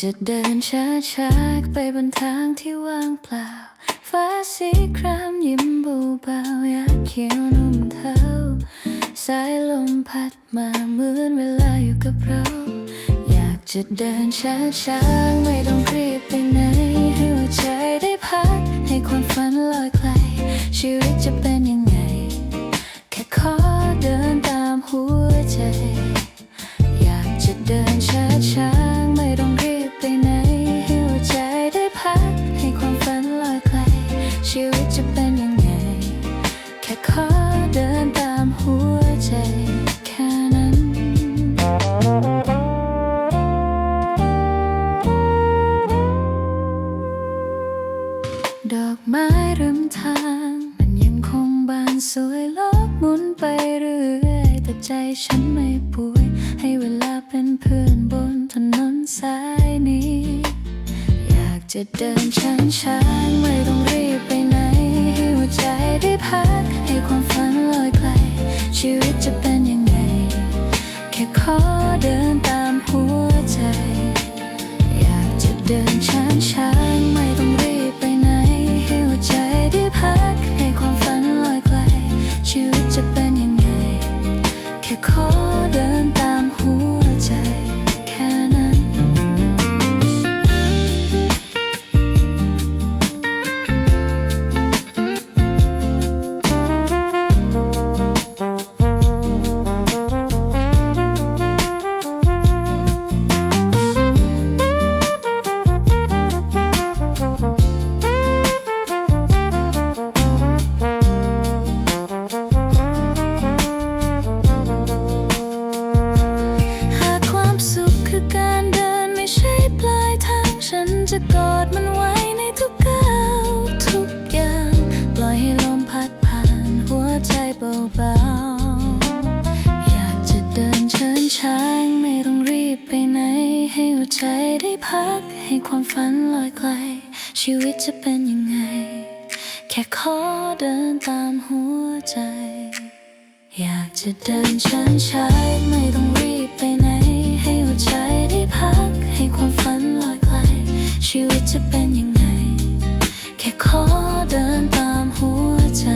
จะเดินช้าช้าไปบนทางที่ว่างเปล่า ฟ้าสีครามยิ้มบูเบาอยากเขียวนุ่มเท้าสายลมพัดมาเหมือนเวลาอยู่กับเรา อยากจะเดินช้าช้าไม่ต้องรีบไป โลกหมุนไปเรื่อย แต่ใจฉันไม่ป่วย ให้เวลาเป็นเพื่อนบนถนนสายนี้ อยากจะเดินช้าช้าๆไม่ต้องรีบไปไหน ให้หัวใจได้พัก ให้ความฝันลอยไกล ชีวิตจะเป็น แบไปไหน ให้หัวใจได้พัก ให้ความฝันลอยไกล ชีวิตจะเป็นยังไง แค่ขอเดินตามหัวใจ อยากจะเดินช้าช้าไม่ต้องรีบไปไหน ให้หัวใจได้พัก ให้ความฝันลอยไกล ชีวิตจะเป็นยังไง แค่ขอเดินตามหัวใจ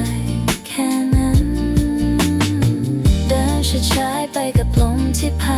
แค่นั้น เดินช้าๆไปกับลมที่พัด